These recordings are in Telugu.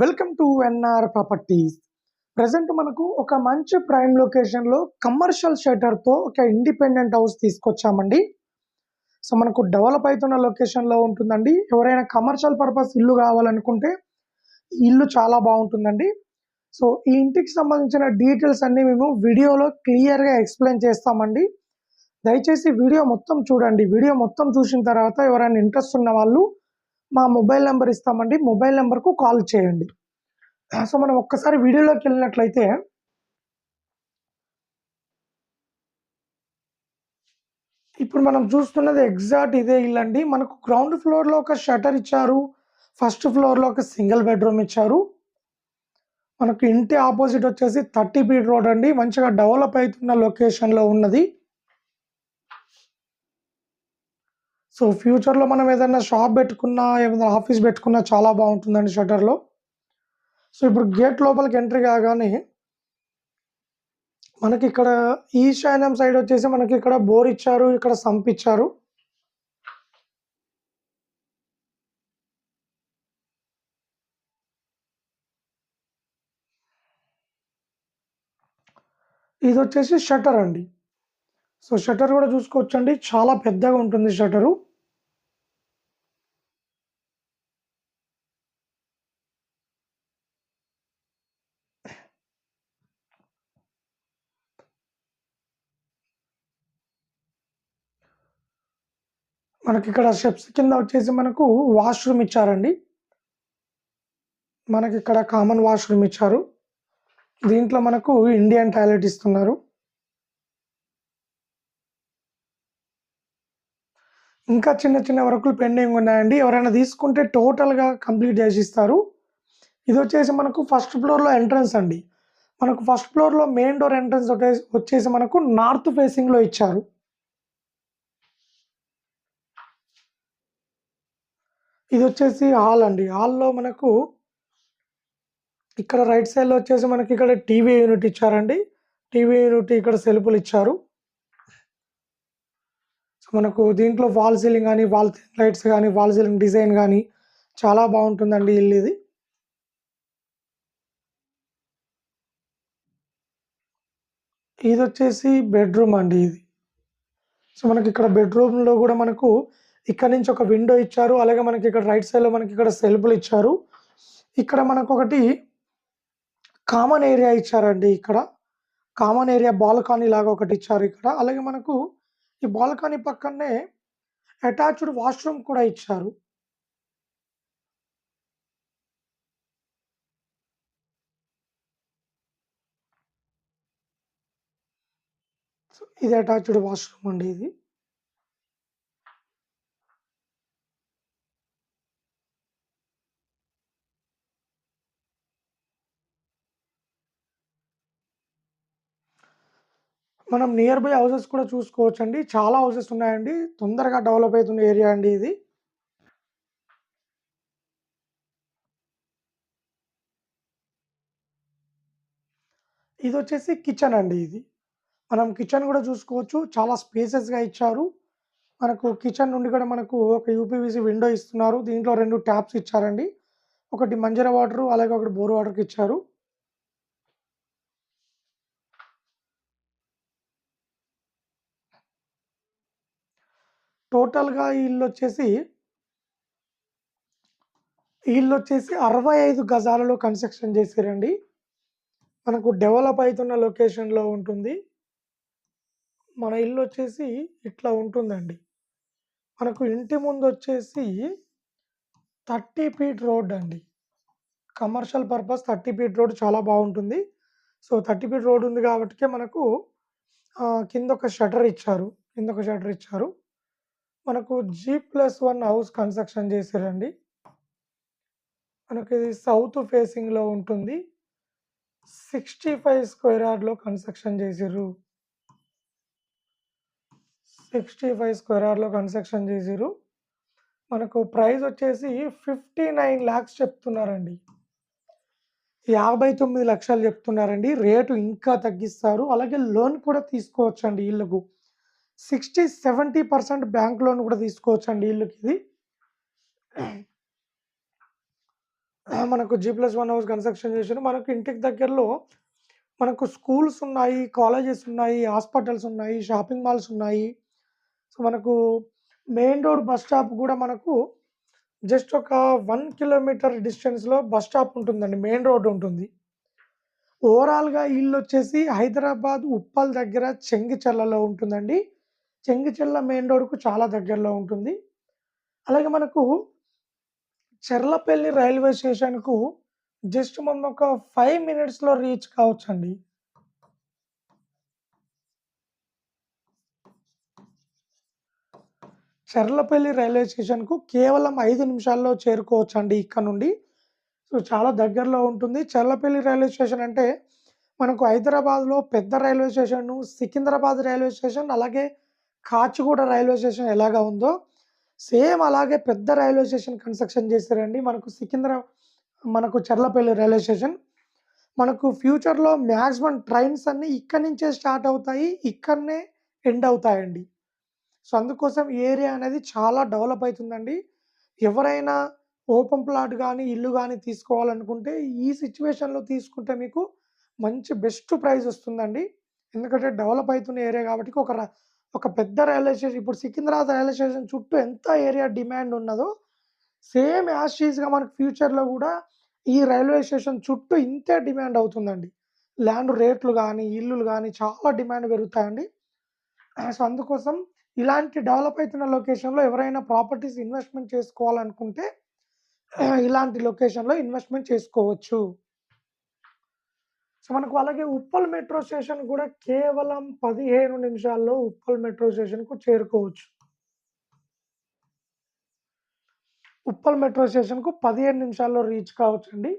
Welcome to NR properties. Present మనకు ఒక మంచి ప్రైమ్ లొకేషన్లో కమర్షియల్ షెటర్తో ఒక ఇండిపెండెంట్ హౌస్ తీసుకొచ్చామండి. సో మనకు డెవలప్ అవుతున్న లొకేషన్లో ఉంటుందండి. ఎవరైనా కమర్షియల్ పర్పస్ ఇల్లు కావాలనుకుంటే ఇల్లు చాలా బాగుంటుందండి. సో ఈ ఇంటికి సంబంధించిన డీటెయిల్స్ అన్నీ మేము వీడియోలో క్లియర్గా ఎక్స్ప్లెయిన్ చేస్తామండి. దయచేసి వీడియో మొత్తం చూడండి. వీడియో మొత్తం చూసిన తర్వాత ఎవరైనా ఇంట్రెస్ట్ ఉన్న వాళ్ళు మా మొబైల్ నెంబర్ ఇస్తామండి. మొబైల్ నెంబర్కు కాల్ చేయండి. సో మనం ఒక్కసారి వీడియోలోకి వెళ్ళినట్లయితే ఇప్పుడు మనం చూస్తున్నది ఎగ్జాక్ట్ ఇదే ఇల్లు అండి. మనకు గ్రౌండ్ ఫ్లోర్లో ఒక షటర్ ఇచ్చారు. ఫస్ట్ ఫ్లోర్లో ఒక సింగిల్ బెడ్రూమ్ ఇచ్చారు. మనకు ఇంటి ఆపోజిట్ వచ్చేసి థర్టీ ఫీట్ రోడ్ అండి. మంచిగా డెవలప్ అవుతున్న లొకేషన్లో ఉన్నది. సో ఫ్యూచర్లో మనం ఏదైనా షాప్ పెట్టుకున్నా ఏదైనా ఆఫీస్ పెట్టుకున్నా చాలా బాగుంటుందండి షట్టర్లో సో ఇప్పుడు గేట్ లోపలికి ఎంట్రీ కాగానే మనకి ఇక్కడ ఈశాన్యం సైడ్ వచ్చేసి మనకి ఇక్కడ బోర్ ఇచ్చారు ఇక్కడ సంప్ ఇచ్చారు. ఇది వచ్చేసి షటర్ అండి. సో షటర్ కూడా చూసుకోవచ్చండి. చాలా పెద్దగా ఉంటుంది షటరు. మనకి ఇక్కడ స్టెప్స్ కింద వచ్చేసి మనకు వాష్రూమ్ ఇచ్చారండి. మనకి ఇక్కడ కామన్ వాష్రూమ్ ఇచ్చారు. దీంట్లో మనకు ఇండియన్ టాయిలెట్ ఇస్తున్నారు. ఇంకా చిన్న చిన్న వర్కులు పెండింగ్ ఉన్నాయండి. ఎవరైనా తీసుకుంటే టోటల్గా కంప్లీట్ చేసి ఇస్తారు ఇది వచ్చేసి మనకు ఫస్ట్ ఫ్లోర్లో ఎంట్రన్స్ అండి. మనకు ఫస్ట్ ఫ్లోర్లో మెయిన్ డోర్ ఎంట్రన్స్ వచ్చేసి మనకు నార్త్ ఫేసింగ్లో ఇచ్చారు. ఇది వచ్చేసి హాల్ అండి. హాల్లో మనకు ఇక్కడ రైట్ సైడ్లో వచ్చేసి మనకి ఇక్కడ టీవీ యూనిట్ ఇచ్చారండి. టీవీ యూనిట్ ఇక్కడ సెల్ఫులు ఇచ్చారు. సో మనకు దీంట్లో వాల్ సీలింగ్ కానీ వాల్ లైట్స్ కానీ వాల్ సీలింగ్ డిజైన్ కానీ చాలా బాగుంటుందండి ఇల్లు ఇది ఇది వచ్చేసి బెడ్రూమ్ అండి ఇది. సో మనకి ఇక్కడ బెడ్రూమ్లో కూడా మనకు ఇక్కడ నుంచి ఒక విండో ఇచ్చారు. అలాగే మనకి ఇక్కడ రైట్ సైడ్లో మనకి ఇక్కడ సెల్ఫ్లు ఇచ్చారు. ఇక్కడ మనకు ఒకటి కామన్ ఏరియా ఇచ్చారండి ఇక్కడ. కామన్ ఏరియా బాల్కానీ లాగా ఒకటి ఇచ్చారు ఇక్కడ. అలాగే మనకు ఈ బాల్కానీ పక్కనే అటాచ్డ్ వాష్రూమ్ కూడా ఇచ్చారు. ఇది అటాచ్డ్ వాష్రూమ్ అండి ఇది. మనం నియర్ బై హౌసెస్ కూడా చూసుకోవచ్చు అండి చాలా హౌసెస్ ఉన్నాయండి. తొందరగా డెవలప్ అవుతున్న ఏరియా అండి ఇది. ఇది వచ్చేసి కిచెన్ అండి ఇది. మనం కిచెన్ కూడా చూసుకోవచ్చు. చాలా స్పేసెస్గా ఇచ్చారు. మనకు కిచెన్ నుండి కూడా మనకు ఒక యూపీవీసీ విండో ఇస్తున్నారు. దీంట్లో రెండు ట్యాప్స్ ఇచ్చారండి. ఒకటి మంజర వాటర్ అలాగే ఒకటి బోర్ వాటర్కి ఇచ్చారు. టోటల్గా వీళ్ళు వచ్చేసి వీళ్ళు వచ్చేసి అరవై ఐదు గజాలలో కన్స్ట్రక్షన్ చేసారండి. మనకు డెవలప్ అవుతున్న లొకేషన్లో ఉంటుంది. మన ఇల్లు వచ్చేసి ఇట్లా ఉంటుందండి. మనకు ఇంటి ముందు వచ్చేసి థర్టీ ఫీట్ రోడ్ అండి. Commercial purpose thirty feet road చాలా బాగుంటుంది. సో థర్టీ ఫీట్ రోడ్ ఉంది కాబట్టి మనకు కింద ఒక షటర్ ఇచ్చారు. కింద ఒక షటర్ ఇచ్చారు. మనకు G plus one house construction చేశారండి. మనకి ఇది సౌత్ ఫేసింగ్లో ఉంటుంది. సిక్స్టీ ఫైవ్ స్క్వేర్ యార్డ్లో కన్స్ట్రక్షన్ చేసారు సిక్స్టీ ఫైవ్ స్క్వేర్ యార్డ్లో కన్స్ట్రక్షన్ చేసారు మనకు ప్రైస్ వచ్చేసి ఫిఫ్టీ నైన్ ల్యాక్స్ చెప్తున్నారండి. యాభై తొమ్మిది లక్షలు చెప్తున్నారండి. రేటు ఇంకా తగ్గిస్తారు. అలాగే లోన్ కూడా తీసుకోవచ్చండి ఇళ్ళకు sixty seventy percent bank loan కూడా తీసుకోవచ్చండి ఇల్లుకి ఇది మనకు G plus one house construction చేసారు మనకు ఇంటికి దగ్గరలో మనకు స్కూల్స్ ఉన్నాయి కాలేజెస్ ఉన్నాయి హాస్పిటల్స్ ఉన్నాయి షాపింగ్ మాల్స్ ఉన్నాయి. సో మనకు మెయిన్ రోడ్ బస్ స్టాప్ కూడా మనకు జస్ట్ ఒక వన్ కిలోమీటర్ డిస్టెన్స్లో బస్ స్టాప్ ఉంటుందండి మెయిన్ రోడ్ ఉంటుంది. ఓవరాల్గా ఇల్లు వచ్చేసి హైదరాబాద్ ఉప్పల్ దగ్గర చెంగిచెల్లలో ఉంటుందండి. చెంగిచెర్ల మెయిన్ రోడ్కు చాలా దగ్గరలో ఉంటుంది. అలాగే మనకు చెర్లపల్లి రైల్వే స్టేషన్కు జస్ట్ మనం ఒక ఫైవ్ మినిట్స్లో రీచ్ కావచ్చండి. చెర్లపల్లి రైల్వే స్టేషన్కు కేవలం ఐదు నిమిషాల్లో చేరుకోవచ్చండి ఇక్కడ నుండి. సో చాలా దగ్గరలో ఉంటుంది. చెర్లపల్లి రైల్వే స్టేషన్ అంటే మనకు హైదరాబాద్లో పెద్ద railway station Secunderabad railway station అలాగే కాచిగూడ రైల్వే స్టేషన్ ఎలాగా ఉందో సేమ్ అలాగే పెద్ద రైల్వే స్టేషన్ కన్స్ట్రక్షన్ చేశారండి. మనకు సికింద్ర మనకు చెర్లపల్లి రైల్వే స్టేషన్. మనకు ఫ్యూచర్లో మ్యాక్సిమం ట్రైన్స్ అన్నీ ఇక్కడి నుంచే స్టార్ట్ అవుతాయి ఇక్కడనే ఎండ్ అవుతాయండి. సో అందుకోసం ఈ ఏరియా అనేది చాలా డెవలప్ అవుతుందండి ఎవరైనా ఓపెన్ ప్లాట్ కానీ ఇల్లు కానీ తీసుకోవాలనుకుంటే ఈ సిచ్యువేషన్లో తీసుకుంటే మీకు మంచి బెస్ట్ ప్రైస్ వస్తుందండి. ఎందుకంటే డెవలప్ అవుతున్న ఏరియా కాబట్టి ఒక ఒక పెద్ద రైల్వే స్టేషన్ ఇప్పుడు సికింద్రాబాద్ రైల్వే స్టేషన్ చుట్టూ ఎంత ఏరియా డిమాండ్ ఉన్నదో సేమ్ యాషీస్గా మనకు ఫ్యూచర్లో కూడా ఈ రైల్వే స్టేషన్ చుట్టూ ఇంతే డిమాండ్ అవుతుందండి. ల్యాండ్ రేట్లు కానీ ఇల్లులు కానీ చాలా డిమాండ్ పెరుగుతాయండి. సో అందుకోసం ఇలాంటి డెవలప్ అవుతున్న లొకేషన్లో ఎవరైనా ప్రాపర్టీస్ ఇన్వెస్ట్మెంట్ చేసుకోవాలనుకుంటే ఇలాంటి లొకేషన్లో ఇన్వెస్ట్మెంట్ చేసుకోవచ్చు. సో మనకు అలాగే ఉప్పల్ మెట్రో స్టేషన్ కూడా కేవలం పదిహేను నిమిషాల్లో ఉప్పల్ మెట్రో స్టేషన్కు చేరుకోవచ్చు. ఉప్పల్ మెట్రో స్టేషన్కు పదిహేను నిమిషాల్లో రీచ్ కావచ్చు అండి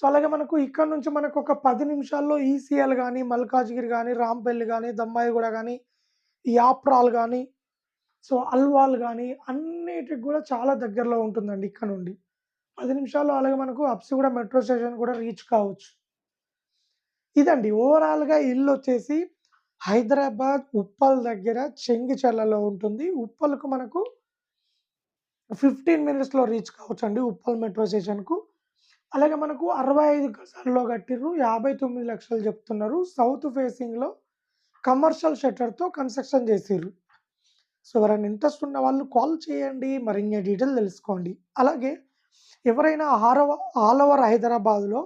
సో అలాగే మనకు ఇక్కడ నుంచి మనకు ఒక పది నిమిషాల్లో ఈసీఎల్ కానీ మల్కాజ్గిరి కానీ రాంపల్లి కానీ దమ్మాయిగూడ కానీ యాప్రాల్ కానీ సో అల్వాల్ కానీ అన్నిటికి కూడా చాలా దగ్గరలో ఉంటుందండి ఇక్కడ నుండి. పది నిమిషాల్లో అలాగే మనకు అప్సిగూడ మెట్రో స్టేషన్ కూడా రీచ్ కావచ్చు. ఇదండి. ఓవరాల్గా ఇల్లు వచ్చేసి హైదరాబాద్ ఉప్పల్ దగ్గర చెంగిచెల్లలో ఉంటుంది. ఉప్పల్కు మనకు ఫిఫ్టీన్ మినిట్స్లో రీచ్ కావచ్చు అండి ఉప్పల్ మెట్రో స్టేషన్కు. అలాగే మనకు అరవై ఐదు గజాల్లో కట్టిర్రు. యాభై తొమ్మిది లక్షలు చెప్తున్నారు. సౌత్ ఫేసింగ్లో కమర్షియల్ షట్టర్తో కన్స్ట్రక్షన్ చేసిర్రు. సో ఎవరైనా ఇంట్రెస్ట్ ఉన్న వాళ్ళు కాల్ చేయండి. మరిన్ని డీటెయిల్ తెలుసుకోండి. అలాగే ఎవరైనా ఆరవ ఆల్ ఓవర్ హైదరాబాద్లో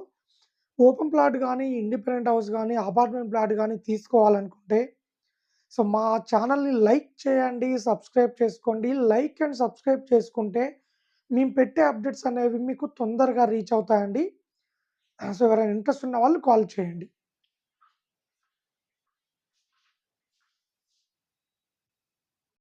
ఓపెన్ ప్లాట్ కానీ ఇండిపెండెంట్ హౌస్ కానీ అపార్ట్మెంట్ ప్లాట్ కానీ తీసుకోవాలనుకుంటే సో మా ఛానల్ని లైక్ చేయండి సబ్స్క్రైబ్ చేసుకోండి. లైక్ అండ్ సబ్స్క్రైబ్ చేసుకుంటే మేము పెట్టే అప్డేట్స్ అనేవి మీకు తొందరగా రీచ్ అవుతాయండి. సో ఎవరైనా ఇంట్రెస్ట్ ఉన్న వాళ్ళు కాల్ చేయండి.